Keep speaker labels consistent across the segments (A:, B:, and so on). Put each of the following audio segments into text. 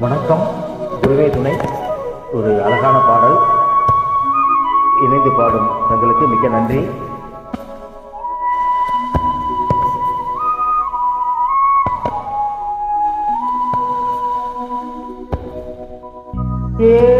A: வணக்கம். குருவே துணை. ஒரு அழகான பாடல். இணைந்து பாடும் தங்களுக்கு மிக்க நன்றி.
B: ஏ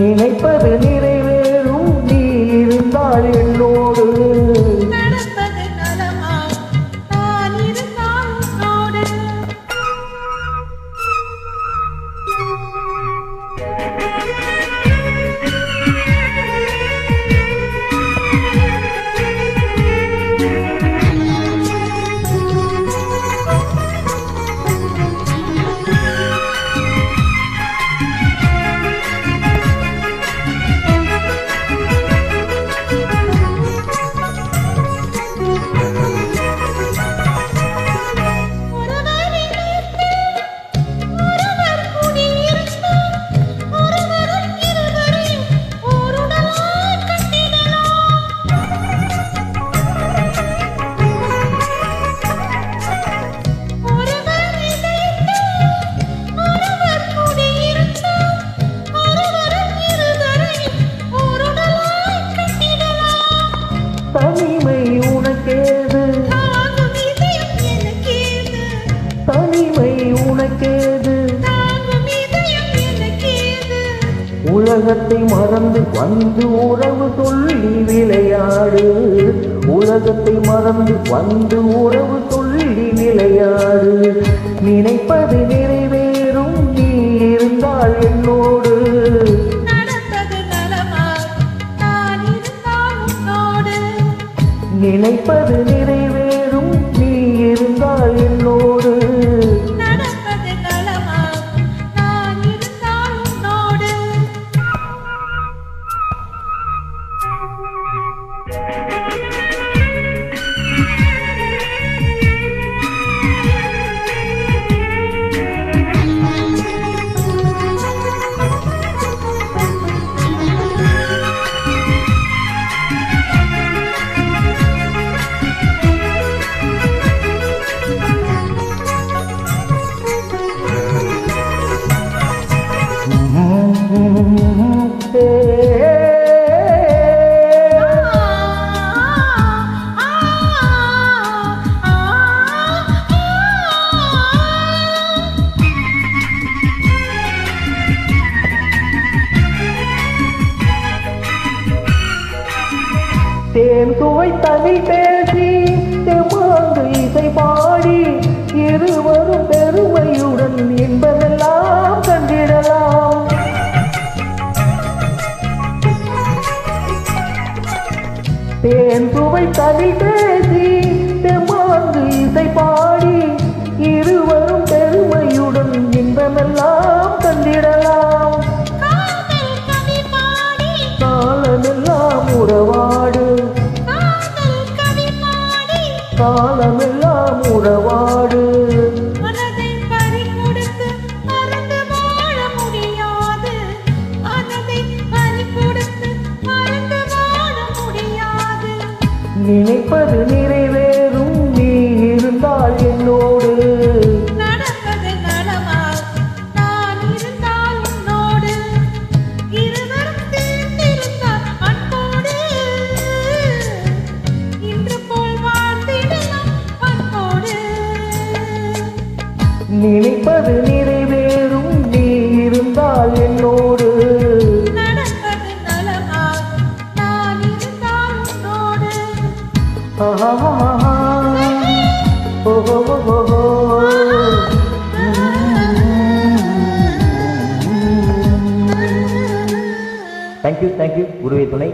B: நினைப்பது நிறை
A: தனிமை உனக்கேது? உலகத்தை மறந்து வந்து உறவு சொல்லி விளையாடு. உலகத்தை மறந்து வந்து உறவு சொல்லி விளையாடு. நினைப்பது நிறைவேறும் நீ இருந்தால் என்னோடு. நினைப்பது
B: நிறை
A: தேன் சுவை தமிழ் பேசி மாங்கு இசை பாடி நினைப்பது நிறைவேறும். நீ இருந்தால் என்னோடு
C: தேங்க்யூ தேங்க்யூ குருவே துணை.